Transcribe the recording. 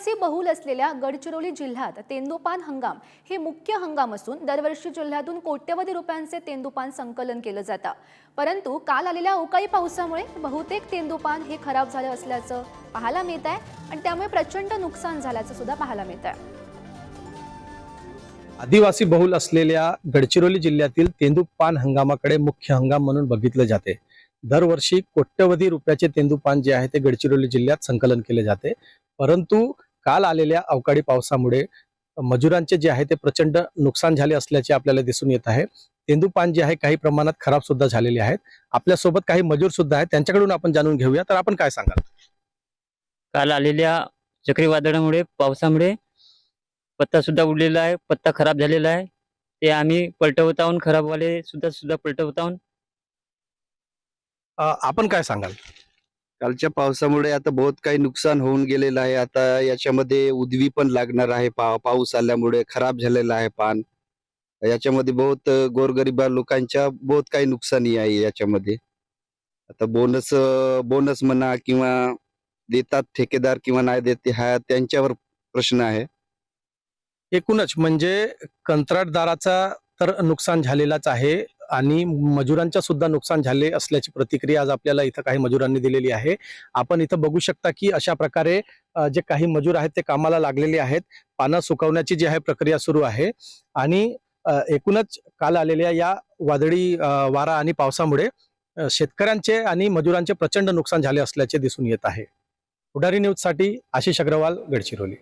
आदिवासी बहुल असलेल्या गडचिरोली जिल्ह्यात तेंदुपान हंगाम हे मुख्य हंगाम असून दरवर्षी जिल्ह्यातून कोट्यवधी रुपयांचे तेंदुपान संकलन केलं जातं. परंतु काल आलेल्या अवकाळी पावसामुळे बहुतेक तेंदुपान हे खराब झालं असल्याचं पाहायला मिळत आहे आणि त्यामुळे प्रचंड नुकसान झाल्याचं सुद्धा पाहायला मिळत आहे. आदिवासी बहुल असलेल्या गडचिरोली जिल्ह्यातील तेंदुपान हंगामाकडे मुख्य हंगाम म्हणून बघितलं जाते. दरवर्षी कोट्यवधी रुपयाचे तेंदुपान जे आहे ते गडचिरोली जिल्ह्यात संकलन केले जाते. परंतु काल आलेल्या अवकाळी पावसामुळे मजुरांचे जे आहे ते प्रचंड नुकसान झाले असल्याचे आपल्याला दिसून येत आहे. तेंदूपान जे आहे काही प्रमाणात खराब सुद्धा झालेले आहेत. आपल्यासोबत काही मजूर सुद्धा आहेत. त्यांच्याकडून आपण जाणून घेऊया. तर आपण काय सांगाल? काल आलेल्या चक्रीवादळामुळे पावसामुळे पत्ता सुद्धा उडलेला आहे. पत्ता खराब झालेला आहे. ते आम्ही पलटवत आहोत खराबवाले सुद्धा सुद्धा पलटवत आहोत आपण काय सांगाल? कालच्या पावसामुळे आता बहुत काही नुकसान होऊन गेलेलं आहे. आता याच्यामध्ये उदवी पण लागणार आहे. पा पाऊस आल्यामुळे खराब झालेलं आहे पान. याच्यामध्ये बहुत गोरगरिबा लोकांच्या बहुत काही नुकसानी आहे याच्यामध्ये. आता बोनस बोनस म्हणा किंवा देतात ठेकेदार किंवा नाही देते हा त्यांच्यावर प्रश्न आहे. एकूणच म्हणजे कंत्राटदाराचा तर नुकसान झालेलाच आहे. आणि मजुरांच्या सुद्धा नुकसान झाले असल्याची प्रतिक्रिया आज आपल्याला इथं काही मजुरांनी दिलेली आहे. आपण इथं बघू शकता की अशा प्रकारे जे काही मजूर आहेत ते कामाला लागलेले आहेत. पानं सुकवण्याची जी आहे प्रक्रिया सुरू आहे आणि एकूणच काल आलेल्या या वादळी वारा आणि पावसामुळे शेतकऱ्यांचे आणि मजुरांचे प्रचंड नुकसान झाले असल्याचे दिसून येत आहे. पुढारी न्यूजसाठी आशिष अग्रवाल गडचिरोली.